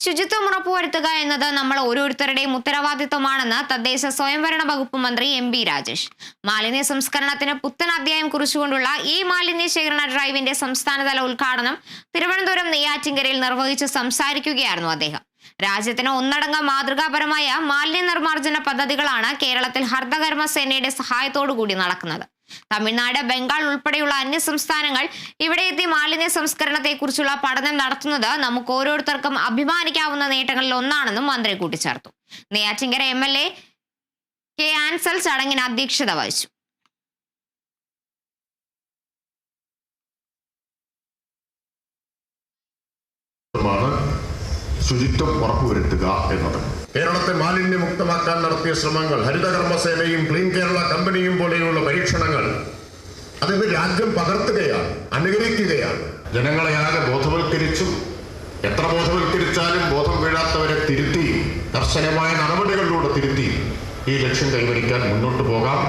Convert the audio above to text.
ശുചിത്വം ഉറപ്പുവരുത്തുക എന്നത് നമ്മൾ ഓരോരുത്തരുടെയും ഉത്തരവാദിത്വമാണെന്ന് തദ്ദേശ സ്വയംഭരണ വകുപ്പ് മന്ത്രി എം ബി രാജേഷ്. മാലിന്യ സംസ്കരണത്തിന് പുത്തൻ അധ്യായം കുറിച്ചുകൊണ്ടുള്ള ഈ മാലിന്യ ശേഖരണ ഡ്രൈവിന്റെ സംസ്ഥാനതല ഉദ്ഘാടനം തിരുവനന്തപുരം നെയ്യാറ്റിങ്കരയിൽ നിർവഹിച്ച് സംസാരിക്കുകയായിരുന്നു അദ്ദേഹം. രാജ്യത്തിന് ഒന്നടങ്ക മാതൃകാപരമായ മാലിന്യ നിർമ്മാർജന പദ്ധതികളാണ് കേരളത്തിൽ ഹരിതകർമ്മ സേനയുടെ സഹായത്തോടു കൂടി നടക്കുന്നത്. തമിഴ്നാട് ബംഗാൾ ഉൾപ്പെടെയുള്ള അന്യ സംസ്ഥാനങ്ങൾ ഇവിടെ എത്തി മാലിന്യ സംസ്കരണത്തെക്കുറിച്ചുള്ള പഠനം നടത്തുന്നത് നമുക്ക് ഓരോരുത്തർക്കും അഭിമാനിക്കാവുന്ന നേട്ടങ്ങളിൽ ഒന്നാണെന്നും മന്ത്രി കൂട്ടിച്ചേർത്തു. Neyyattinkara M L A K Ansal ചടങ്ങിന് അധ്യക്ഷത വഹിച്ചു. ശുചിത്വം ഉറപ്പുവരുത്തുക എന്നത്. കേരളത്തെ മാലിന്യമുക്തമാക്കാൻ നടത്തിയ ശ്രമങ്ങൾ ഹരിതകർമ്മസേനയും ക്ലീൻ കേരള കമ്പനിയും പോലെയുള്ള പരീക്ഷണങ്ങൾ അതിന് രാജ്യം പകർത്തുകയാണ് അനുകരിക്കുകയാണ്. ജനങ്ങളെ ആകെ ബോധവൽക്കരിച്ചും. എത്ര ബോധവൽക്കരിച്ചാലും ബോധം വീഴാത്തവരെ തിരുത്തി കർശനമായ നടപടികളിലൂടെ തിരുത്തി ഈ ലക്ഷ്യം കൈവരിക്കാൻ മുന്നോട്ട് പോകാം.